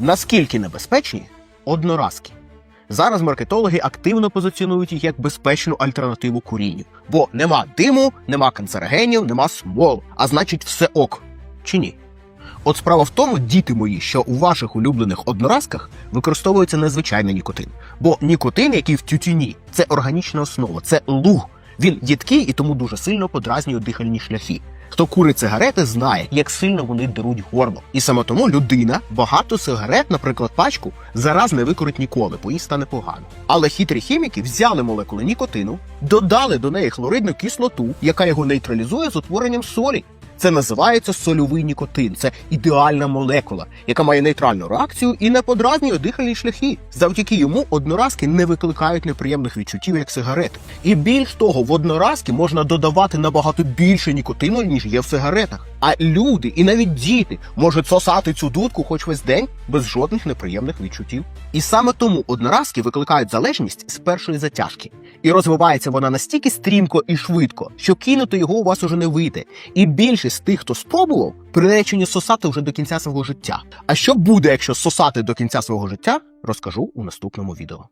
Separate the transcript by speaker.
Speaker 1: Наскільки небезпечні одноразки? Зараз маркетологи активно позиціонують їх як безпечну альтернативу курінню, бо нема диму, нема канцерогенів, нема смолу, а значить, все ок. Чи ні? От справа в тому, діти мої, що у ваших улюблених одноразках використовується незвичайний нікотин. Бо нікотин, який в тютюні, це органічна основа, це луг. Він їдкий і тому дуже сильно подразнює дихальні шляхи. Хто курить сигарети, знає, як сильно вони деруть горло. І саме тому людина багато сигарет, наприклад, пачку, зараз не викурить ніколи, бо їй стане погано. Але хитрі хіміки взяли молекули нікотину, додали до неї хлоридну кислоту, яка його нейтралізує з утворенням солі. Це називається сольовий нікотин. Це ідеальна молекула, яка має нейтральну реакцію і не подразнює дихальні шляхи. Завдяки йому одноразки не викликають неприємних відчуттів, як сигарети. І більш того, в одноразки можна додавати набагато більше нікотину, ніж є в сигаретах. А люди і навіть діти можуть сосати цю дудку хоч весь день без жодних неприємних відчуттів. І саме тому одноразки викликають залежність з першої затяжки. І розвивається вона настільки стрімко і швидко, що кинути його у вас уже не вийде. І більшість тих, хто спробував, приречені сосати вже до кінця свого життя. А що буде, якщо сосати до кінця свого життя, розкажу у наступному відео.